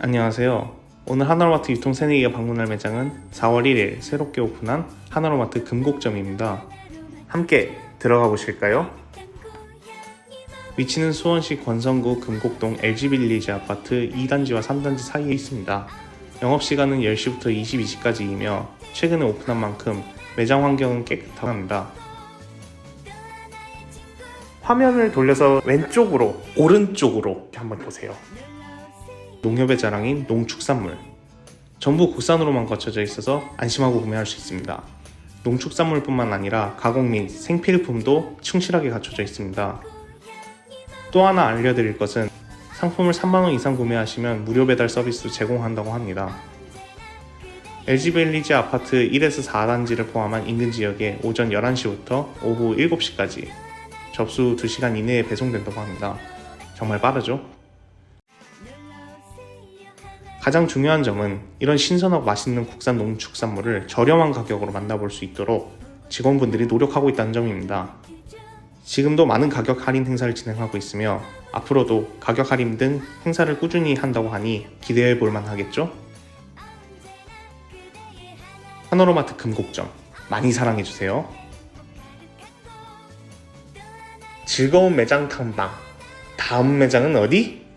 안녕하세요. 오늘 하나로마트 유통 새내기가 방문할 매장은 4월 1일 새롭게 오픈한 하나로마트 금곡점입니다. 함께 들어가 보실까요? 위치는 수원시 권성구 금곡동 LG빌리지 아파트 2단지와 3단지 사이에 있습니다. 영업시간은 10시부터 22시까지이며 최근에 오픈한 만큼 매장 환경은 깨끗하고 합니다. 화면을 돌려서 왼쪽으로 오른쪽으로 한번 보세요. 농협의 자랑인 농축산물. 전부 국산으로만 거쳐져 있어서 안심하고 구매할 수 있습니다. 농축산물뿐만 아니라 가공 및 생필품도 충실하게 갖춰져 있습니다. 또 하나 알려드릴 것은 상품을 3만원 이상 구매하시면 무료 배달 서비스 제공한다고 합니다. LG벨리지 아파트 1에서 4단지를 포함한 인근 지역에 오전 11시부터 오후 7시까지 접수 2시간 이내에 배송된다고 합니다. 정말 빠르죠? 가장 중요한 점은 이런 신선하고 맛있는 국산 농축산물을 저렴한 가격으로 만나볼 수 있도록 직원분들이 노력하고 있다는 점입니다. 지금도 많은 가격 할인 행사를 진행하고 있으며 앞으로도 가격 할인 등 행사를 꾸준히 한다고 하니 기대해 볼 만 하겠죠? 하노로마트 금곡점 많이 사랑해 주세요. 즐거운 매장 탐방 다음 매장은 어디?